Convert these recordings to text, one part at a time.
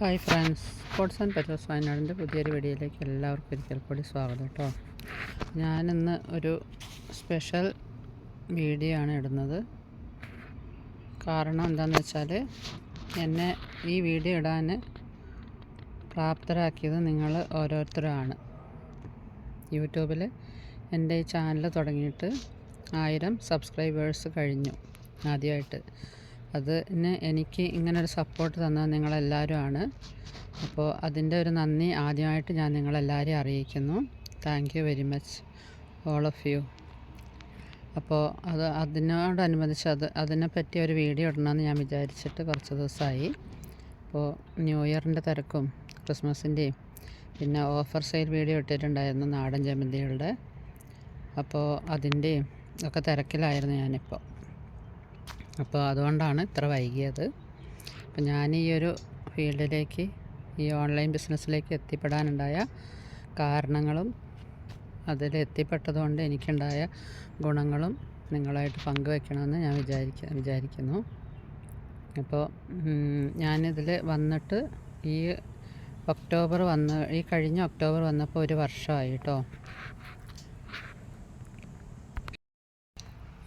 Hi friends. Sports and pets വയനാടിന്റെ പുതിയൊരു വീഡിയോയിലേക്ക് എല്ലാവർക്കും ഒരിക്കൽ കൂടി സ്വാഗതം കേട്ടോ. ഞാനിന്ന് ഒരു സ്പെഷ്യൽ വീഡിയോ ആണ് ഇടുന്നത്. കാരണം എന്താണെന്ന് വെച്ചാൽ എന്നെ ഈ വീഡിയോ ഇടാൻ പ്രാപ്തരാക്കിയത് നിങ്ങൾ ഓരോരുത്തരാണ്. യൂട്യൂബിൽ എന്റെ ഈ ചാനൽ തുടങ്ങിയിട്ട് ആയിരം സബ്സ്ക്രൈബേഴ്സ് കഴിഞ്ഞു ആദ്യമായിട്ട്. അതിന് എനിക്ക് ഇങ്ങനൊരു സപ്പോർട്ട് തന്നത് നിങ്ങളെല്ലാവരും ആണ് അപ്പോൾ അതിന്റെ ഒരു നന്ദി ആദ്യമായിട്ട് ഞാൻ നിങ്ങളെല്ലാവരെയും അറിയിക്കുന്നു. Thank you very much all of you അപ്പോൾ അത് അതിനോടനുബന്ധിച്ച് അത് അതിനെപ്പറ്റി ഒരു വീഡിയോ ഇടണമെന്ന് ഞാൻ വിചാരിച്ചിട്ട് കുറച്ച് ദിവസമായി. അപ്പോൾ ന്യൂ ഇയറിന്റെ തിരക്കും ക്രിസ്മസിന്റെയും പിന്നെ ഓഫർ സെയിൽ വീഡിയോ ഇട്ടിട്ടുണ്ടായിരുന്നു നാടൻ ജമന്തികളുടെ. അപ്പോൾ അതിന്റെയും ഒക്കെ തിരക്കിലായിരുന്നു ഞാനിപ്പോൾ അപ്പോൾ അതുകൊണ്ടാണ് ഇത്ര വൈകിയത്. അപ്പോൾ ഞാൻ ഈ ഒരു ഫീൽഡിലേക്ക് ഈ ഓൺലൈൻ ബിസിനസ്സിലേക്ക് എത്തിപ്പെടാനുണ്ടായ കാരണങ്ങളും അതിൽ എത്തിപ്പെട്ടതുകൊണ്ട് എനിക്കുണ്ടായ ഗുണങ്ങളും നിങ്ങളായിട്ട് പങ്കുവെക്കണമെന്ന് ഞാൻ വിചാരിക്ക വിചാരിക്കുന്നു. അപ്പോൾ ഞാനിതിൽ വന്നിട്ട് ഈ ഒക്ടോബർ വന്ന് ഈ കഴിഞ്ഞ ഒക്ടോബർ വന്നപ്പോൾ ഒരു വർഷമായി കേട്ടോ.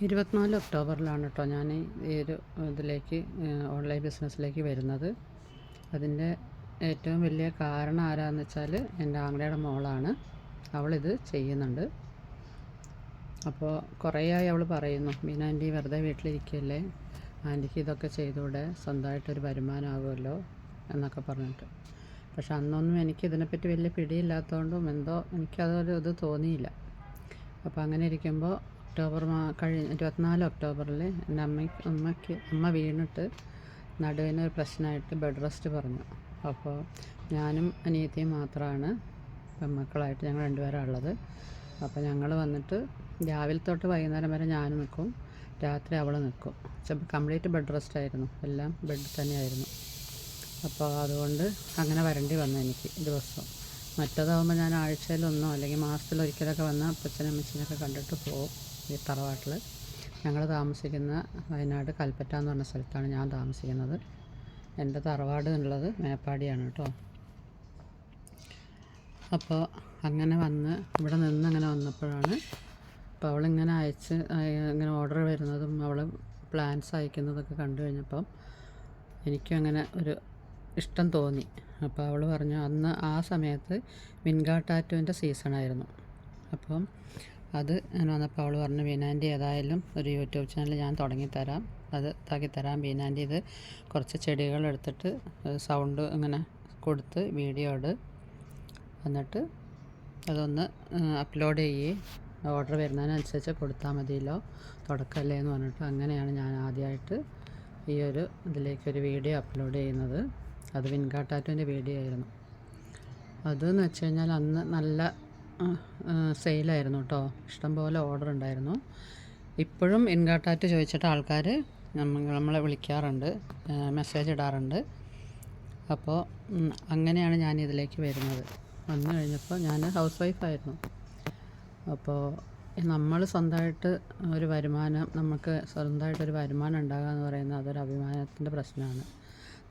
ഇരുപത്തിനാല് ഒക്ടോബറിലാണ് കേട്ടോ ഞാൻ ഈ ഒരു ഇതിലേക്ക് ഓൺലൈൻ ബിസിനസ്സിലേക്ക് വരുന്നത്. അതിന്റെ ഏറ്റവും വലിയ കാരണം ആരാന്ന് വെച്ചാൽ എന്റെ ആങ്ങളയുടെ മോളാണ്. അവളിത് ചെയ്യുന്നുണ്ട്. അപ്പോൾ കുറേയായി അവൾ പറയുന്നു മീന ആന്റി വെറുതെ വീട്ടിലിരിക്കുകയല്ലേ ആന്റിക്ക് ഇതൊക്കെ ചെയ്തുകൂടെ? സ്വന്തമായിട്ടൊരു വരുമാനമാകുമല്ലോ? എന്നൊക്കെ പറഞ്ഞിട്ട്. പക്ഷെ അന്നൊന്നും എനിക്ക് ഇതിനെപ്പറ്റി വലിയ പിടിയില്ലാത്തതുകൊണ്ടും എന്തോ എനിക്കതൊരു ഇത് തോന്നിയില്ല. അപ്പോൾ അങ്ങനെ ഇരിക്കുമ്പോൾ ഒക്ടോബർ മാ കഴിഞ്ഞ ഇരുപത്തിനാല് ഒക്ടോബറിൽ എന്റെ അമ്മയ്ക്ക് അമ്മയ്ക്ക് അമ്മ വീണിട്ട് നടുവിന് ഒരു പ്രശ്നമായിട്ട് ബെഡ് റെസ്റ്റ് പറഞ്ഞു. അപ്പോൾ ഞാനും അനിയത്തിയും മാത്രമാണ് പെൺമക്കളായിട്ട് ഞങ്ങൾ രണ്ടുപേരാണ് ഉള്ളത്. അപ്പോൾ ഞങ്ങൾ വന്നിട്ട് രാവിലെ തൊട്ട് വൈകുന്നേരം വരെ ഞാൻ നിൽക്കും. രാത്രി അവൾ നിൽക്കും. ചിലപ്പോൾ കംപ്ലീറ്റ് ബെഡ് റെസ്റ്റ് ആയിരുന്നു. എല്ലാം ബെഡ് തന്നെയായിരുന്നു. അപ്പോൾ അതുകൊണ്ട് അങ്ങനെ വരേണ്ടി വന്നു എനിക്ക് ദിവസം. മറ്റേതാകുമ്പോൾ ഞാൻ ആഴ്ചയിലൊന്നോ അല്ലെങ്കിൽ മാസത്തിലൊരിക്കലൊക്കെ വന്ന് അപ്പച്ചനും അമ്മച്ചനൊക്കെ കണ്ടിട്ട് പോകും ഈ തറവാട്ടിൽ ഞങ്ങൾ താമസിക്കുന്ന വയനാട് കൽപ്പറ്റ എന്ന് പറഞ്ഞ സ്ഥലത്താണ് ഞാൻ താമസിക്കുന്നത്. എന്റെ തറവാട് എന്നുള്ളത് മേപ്പാടിയാണ് കേട്ടോ. അപ്പോൾ അങ്ങനെ വന്ന് ഇവിടെ നിന്ന് അങ്ങനെ വന്നപ്പോഴാണ് അപ്പോൾ അവളിങ്ങനെ അയച്ച് ഇങ്ങനെ ഓർഡർ വരുന്നതും അവൾ പ്ലാൻസ് അയക്കുന്നതൊക്കെ കണ്ടു കഴിഞ്ഞപ്പം എനിക്കും അങ്ങനെ ഒരു ഇഷ്ടം തോന്നി. അപ്പോൾ അവൾ പറഞ്ഞു അന്ന് ആ സമയത്ത് ടാറ്റുവിന്റെ സീസണായിരുന്നു അപ്പം അത് ഞാൻ വന്നപ്പോൾ അവൾ പറഞ്ഞു ബീനാന്റെ ഏതായാലും ഒരു യൂട്യൂബ് ചാനൽ ഞാൻ തുടങ്ങിത്തരാം. അത് ഇതാക്കിത്തരാം തരാം. ബീനാന്റി ഇത് കുറച്ച് ചെടികൾ എടുത്തിട്ട് സൗണ്ട് ഇങ്ങനെ കൊടുത്ത് വീഡിയോ ഇട്. എന്നിട്ട് അതൊന്ന് അപ്ലോഡ് ചെയ്യേ. ഓർഡർ വരുന്നതിനനുസരിച്ച് കൊടുത്താൽ മതിയല്ലോ. തുടക്കമല്ലേ എന്ന് പറഞ്ഞിട്ട് അങ്ങനെയാണ് ഞാൻ ആദ്യമായിട്ട് ഈ ഒരു ഇതിലേക്കൊരു വീഡിയോ അപ്ലോഡ് ചെയ്യുന്നത്. അത് വിൻകാട്ടാറ്റുവിന്റെ വീഡിയോ ആയിരുന്നു. അതെന്ന് വെച്ച് കഴിഞ്ഞാൽ അന്ന് നല്ല സെയിലായിരുന്നു കേട്ടോ. ഇഷ്ടംപോലെ ഓർഡർ ഉണ്ടായിരുന്നു. ഇപ്പോഴും ഇൻകാട്ടാറ്റ് ചോദിച്ചിട്ട് ആൾക്കാർ നമ്മളെ വിളിക്കാറുണ്ട്. മെസ്സേജ് ഇടാറുണ്ട്. അപ്പോൾ അങ്ങനെയാണ് ഞാൻ ഇതിലേക്ക് വരുന്നത്. വന്നു കഴിഞ്ഞപ്പോൾ ഞാൻ ഹൗസ് വൈഫായിരുന്നു അപ്പോൾ നമ്മൾ സ്വന്തമായിട്ട് ഒരു വരുമാനം നമുക്ക് സ്വന്തമായിട്ടൊരു വരുമാനം ഉണ്ടാകുക എന്ന് പറയുന്നത് അതൊരു അഭിമാനത്തിന്റെ പ്രശ്നമാണ്.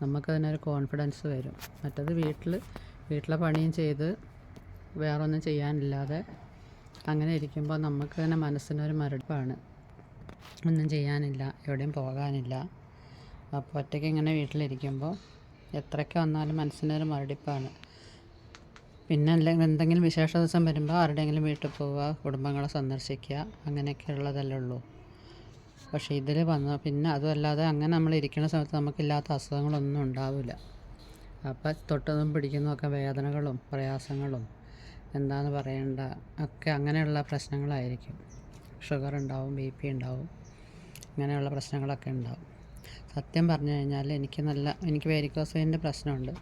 നമുക്കതിനൊരു കോൺഫിഡൻസ് വരും. മറ്റത് വീട്ടിൽ വീട്ടിലെ പണിയും ചെയ്ത് വേറെ ഒന്നും ചെയ്യാനില്ലാതെ അങ്ങനെ ഇരിക്കുമ്പോൾ നമുക്ക് തന്നെ മനസ്സിനൊരു മരടിപ്പാണ് ഒന്നും ചെയ്യാനില്ല എവിടെയും പോകാനില്ല. അപ്പോൾ ഒറ്റയ്ക്ക് ഇങ്ങനെ വീട്ടിലിരിക്കുമ്പോൾ എത്രയൊക്കെ വന്നാലും മനസ്സിനൊരു മരടിപ്പാണ് പിന്നെ അല്ലെങ്കിൽ എന്തെങ്കിലും വിശേഷ ദിവസം വരുമ്പോൾ ആരുടെയെങ്കിലും വീട്ടിൽ പോവുക കുടുംബങ്ങളെ സന്ദർശിക്കുക അങ്ങനെയൊക്കെ ഉള്ളതല്ലേ ഉള്ളൂ. പക്ഷേ ഇതിൽ വന്ന പിന്നെ അതുമല്ലാതെ അങ്ങനെ നമ്മൾ ഇരിക്കുന്ന സമയത്ത് നമുക്കില്ലാത്ത അസുഖങ്ങളൊന്നും ഉണ്ടാവില്ല. അപ്പം തൊട്ടതും പിടിക്കുന്നതൊക്കെ വേദനകളും പ്രയാസങ്ങളും എന്താന്ന് പറയേണ്ട. ഒക്കെ അങ്ങനെയുള്ള പ്രശ്നങ്ങളായിരിക്കും. ഷുഗർ ഉണ്ടാവും ബി പി ഉണ്ടാവും അങ്ങനെയുള്ള പ്രശ്നങ്ങളൊക്കെ ഉണ്ടാവും. സത്യം പറഞ്ഞു കഴിഞ്ഞാൽ എനിക്ക് നല്ല എനിക്ക് വേരിക്കോസ് പ്രശ്നമുണ്ട്.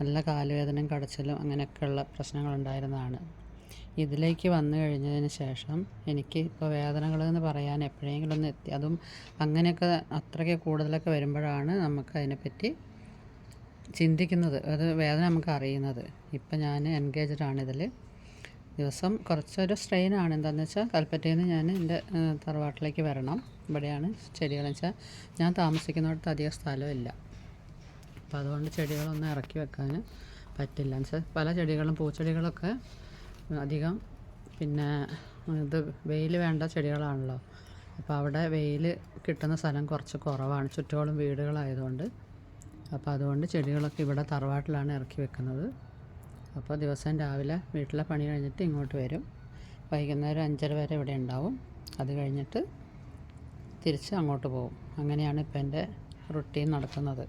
നല്ല കാലുവേദനയും കടച്ചിലും അങ്ങനെയൊക്കെയുള്ള പ്രശ്നങ്ങളുണ്ടായിരുന്നതാണ്. ഇതിലേക്ക് വന്നു കഴിഞ്ഞതിന് ശേഷം എനിക്ക് ഇപ്പോൾ വേദനകൾ എന്ന് പറയാൻ എപ്പോഴെങ്കിലും ഒന്ന് എത്തി അതും അങ്ങനെയൊക്കെ അത്രയ്ക്ക് കൂടുതലൊക്കെ വരുമ്പോഴാണ് നമുക്ക് അതിനെപ്പറ്റി ചിന്തിക്കുന്നത് അത് വേദന നമുക്ക് അറിയുന്നത്. ഇപ്പം ഞാൻ എൻഗേജ്ഡ് ആണ് ഇതിൽ ദിവസം കുറച്ചൊരു സ്ട്രെയിനാണ് എന്താണെന്ന് വെച്ചാൽ കൽപ്പറ്റയിൽ നിന്ന് ഞാൻ എന്റെ തറവാട്ടിലേക്ക് വരണം. ഇവിടെയാണ് ചെടികളെന്ന് വെച്ചാൽ ഞാൻ താമസിക്കുന്നിടത്ത് അധികം സ്ഥലമില്ല അപ്പോൾ അതുകൊണ്ട് ചെടികളൊന്നും ഇറക്കി വെക്കാൻ പറ്റില്ല. എന്ന് വെച്ചാൽ പല ചെടികളും പൂച്ചെടികളൊക്കെ അധികം പിന്നെ ഇത് വെയിൽ വേണ്ട ചെടികളാണല്ലോ. അപ്പോൾ അവിടെ വെയിൽ കിട്ടുന്ന സ്ഥലം കുറച്ച് കുറവാണ്. ചുറ്റോളം വീടുകളായതുകൊണ്ട്. അപ്പോൾ അതുകൊണ്ട് ചെടികളൊക്കെ ഇവിടെ തറവാട്ടിലാണ് ഇറക്കി വെക്കുന്നത്. അപ്പോൾ ദിവസം രാവിലെ വീട്ടിലെ പണി കഴിഞ്ഞിട്ട് ഇങ്ങോട്ട് വരും. വൈകുന്നേരം അഞ്ചര വരെ ഇവിടെ ഉണ്ടാവും. അത് കഴിഞ്ഞിട്ട് തിരിച്ച് അങ്ങോട്ട് പോകും. അങ്ങനെയാണ് ഇപ്പം എന്റെ റുട്ടീൻ നടക്കുന്നത്.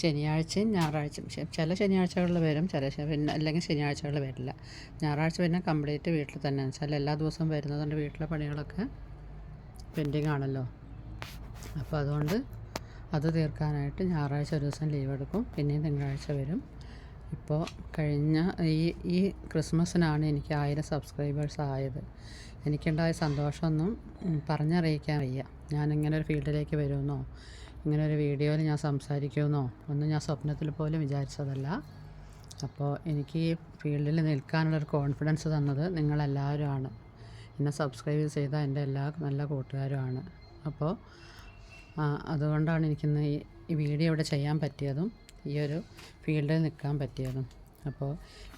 ശനിയാഴ്ചയും ഞായറാഴ്ചയും ചില ശനിയാഴ്ചകളിൽ വരും ചില പിന്നെ അല്ലെങ്കിൽ ശനിയാഴ്ചകളിൽ വരില്ല. ഞായറാഴ്ച പിന്നെ കംപ്ലീറ്റ് വീട്ടിൽ തന്നെ വെച്ചാൽ എല്ലാ ദിവസവും വരുന്നതുകൊണ്ട് വീട്ടിലെ പണികളൊക്കെ പെൻഡിങ് ആണല്ലോ. അപ്പോൾ അതുകൊണ്ട് അത് തീർക്കാനായിട്ട് ഞായറാഴ്ച ഒരു ദിവസം ലീവ് എടുക്കും. പിന്നെയും തിങ്കളാഴ്ച വരും. ഇപ്പോൾ കഴിഞ്ഞ ഈ ഈ ക്രിസ്മസിനാണ് എനിക്ക് ആയിരം സബ്സ്ക്രൈബേഴ്സ് ആയത്. എനിക്കുണ്ടായ സന്തോഷമൊന്നും പറഞ്ഞറിയിക്കാൻ വയ്യ. ഞാനിങ്ങനെ ഒരു ഫീൽഡിലേക്ക് വരുമെന്നോ ഇങ്ങനെ ഒരു വീഡിയോയിൽ ഞാൻ സംസാരിക്കുമെന്നോ ഒന്നും ഞാൻ സ്വപ്നത്തിൽ പോലും വിചാരിച്ചതല്ല. അപ്പോൾ എനിക്ക് ഈ ഫീൽഡിൽ നിൽക്കാനുള്ളൊരു കോൺഫിഡൻസ് തന്നത് നിങ്ങളെല്ലാവരുമാണ് എന്നെ സബ്സ്ക്രൈബ് ചെയ്ത എന്റെ എല്ലാ നല്ല കൂട്ടുകാരുമാണ് അപ്പോൾ അതുകൊണ്ടാണ് എനിക്കിന്ന് ഈ വീഡിയോ ഇവിടെ ചെയ്യാൻ പറ്റിയതും ഈ ഒരു ഫീൽഡിൽ നിൽക്കാൻ പറ്റിയതും. അപ്പോൾ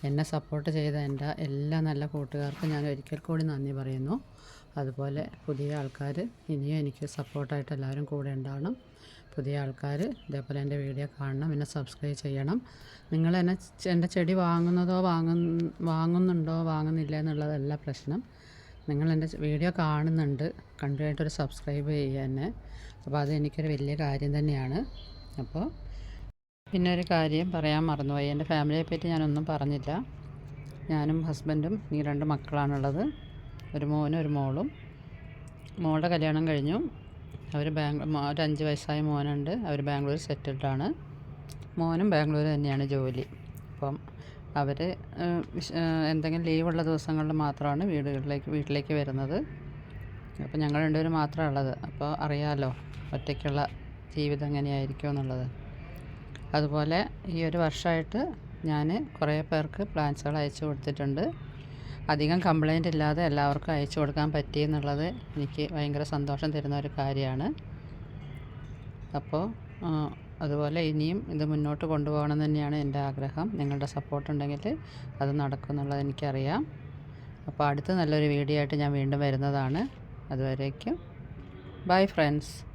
എന്നെ സപ്പോർട്ട് ചെയ്ത എന്റെ എല്ലാ നല്ല കൂട്ടുകാർക്കും ഞാൻ ഒരിക്കൽ കൂടി നന്ദി പറയുന്നു. അതുപോലെ പുതിയ ആൾക്കാർ ഇനിയും എനിക്ക് സപ്പോർട്ടായിട്ട് എല്ലാവരും കൂടെ ഉണ്ടാവണം. പുതിയ ആൾക്കാർ ഇതേപോലെ എന്റെ വീഡിയോ കാണണം എന്നെ സബ്സ്ക്രൈബ് ചെയ്യണം. നിങ്ങൾ എന്നെ എന്റെ ചെടി വാങ്ങുന്നതോ വാങ്ങുന്ന വാങ്ങുന്നുണ്ടോ വാങ്ങുന്നില്ല എന്നുള്ളതല്ല പ്രശ്നം. നിങ്ങൾ എന്റെ വീഡിയോ കാണുന്നുണ്ട് കണ്ടു കഴിഞ്ഞിട്ടൊരു സബ്സ്ക്രൈബ് ചെയ്യുക എന്നെ. അപ്പോൾ അത് എനിക്കൊരു വലിയ കാര്യം തന്നെയാണ്. അപ്പോൾ പിന്നെ ഒരു കാര്യം പറയാൻ മറന്നുപോയി. എന്റെ ഫാമിലിയെ പറ്റി ഞാനൊന്നും പറഞ്ഞില്ല. ഞാനും ഹസ്ബൻഡും ഈ രണ്ട് മക്കളാണുള്ളത്. ഒരു മോനും ഒരു മോളും. മോളുടെ കല്യാണം കഴിഞ്ഞു. അവർ ബാംഗ്ലൂർ ഒരു അഞ്ച് വയസ്സായ മോനുണ്ട്. അവർ ബാംഗ്ലൂർ സെറ്റിൽഡാണ്. മോനും ബാംഗ്ലൂർ തന്നെയാണ് ജോലി. അപ്പം അവർ എന്തെങ്കിലും ലീവുള്ള ദിവസങ്ങളിൽ മാത്രമാണ് വീടുകളിലേക്ക് വീട്ടിലേക്ക് വരുന്നത്. അപ്പോൾ ഞങ്ങൾ രണ്ടുപേരും മാത്രമേ ഉള്ളത്. അപ്പോൾ അറിയാമല്ലോ ഒറ്റയ്ക്കുള്ള ജീവിതം എങ്ങനെയായിരിക്കും എന്നുള്ളത്. അതുപോലെ ഈ ഒരു വർഷമായിട്ട് ഞാൻ കുറേ പേർക്ക് പ്ലാൻസുകൾ അയച്ചു കൊടുത്തിട്ടുണ്ട്. അധികം കംപ്ലൈന്റ് ഇല്ലാതെ എല്ലാവർക്കും അയച്ചു കൊടുക്കാൻ പറ്റി എന്നുള്ളത് എനിക്ക് ഭയങ്കര സന്തോഷം തരുന്ന ഒരു കാര്യമാണ്. അപ്പോൾ അതുപോലെ ഇനിയും ഇത് മുന്നോട്ട് കൊണ്ടുപോകണം തന്നെയാണ് എന്റെ ആഗ്രഹം. നിങ്ങളുടെ സപ്പോർട്ട് ഉണ്ടെങ്കിൽ അത് നടക്കും എന്നുള്ളത് എനിക്കറിയാം. അപ്പോൾ അടുത്ത നല്ലൊരു വീഡിയോ ആയിട്ട് ഞാൻ വീണ്ടും വരുന്നതാണ്. അതുവരേക്കും. Bye friends